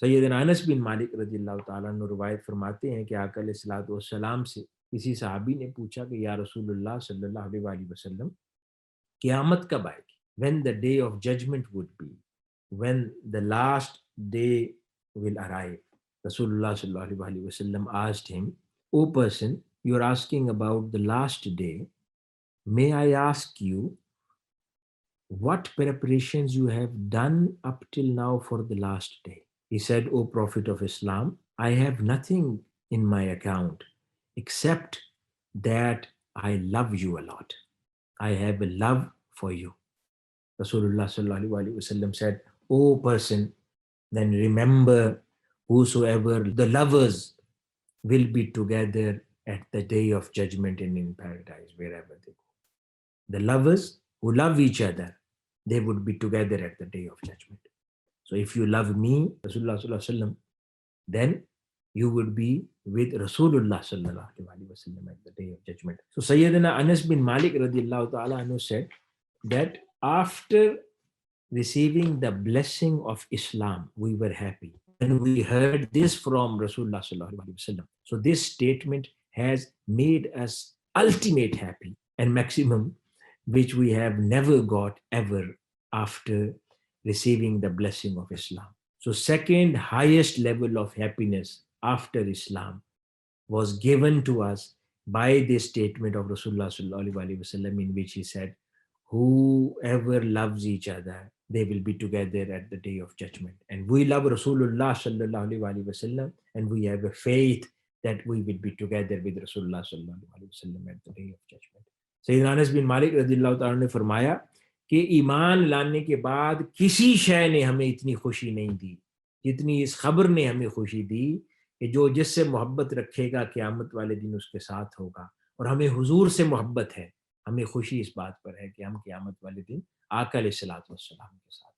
सैद अनस बिन मालिक रजील्ला तवायत फरमाते हैं कि आकल सलाम से किसी सहाबी ने पूछा कि या रसूलुल्लाह सल्लल्लाहु अलैहि वसल्लम, क़यामत कब आएगी? When the day of judgement would be when the last day will arrive रसूलुल्लाह सल्लल्लाहु अलैहि वसल्लम asked him O person you are asking about the last day may I ask you, what preparations you have done up till now for the last day? He said, O Prophet of Islam, I have nothing in my account except that I love you a lot. I have a love for you. Rasulullah said, O person, then remember whosoever the lovers will be together at the day of judgment and in paradise, wherever they go. The lovers who love each other, they would be together at the day of judgment. So if you love me, Rasulullah then you would be with Rasulullah sallallahu alaihi wasallam at the day of judgment. So Sayyidina Anas bin Malik radiallahu ta'ala said that after receiving the blessing of Islam, we were happy. And we heard this from Rasulullah sallallahu alaihi wasallam. So this statement has made us ultimate happy and maximum, which we have never got ever after receiving the blessing of Islam. So second highest level of happiness after Islam was given to us by this statement of Rasulullah in which he said, whoever loves each other, they will be together at the day of judgment. And we love Rasulullah and we have a faith that we will be together with Rasulullah wasallam at the day of judgment. Sayyidina Anas bin Malik radiallahu ta'ala ne کہ ایمان لانے کے بعد کسی شے نے ہمیں اتنی خوشی نہیں دی، جتنی اس خبر نے ہمیں خوشی دی کہ جو جس سے محبت رکھے گا قیامت والے دن اس کے ساتھ ہوگا۔ اور ہمیں حضور سے محبت ہے، ہمیں خوشی اس بات پر ہے کہ ہم قیامت والے دن آکل صلاحت والسلام کے ساتھ۔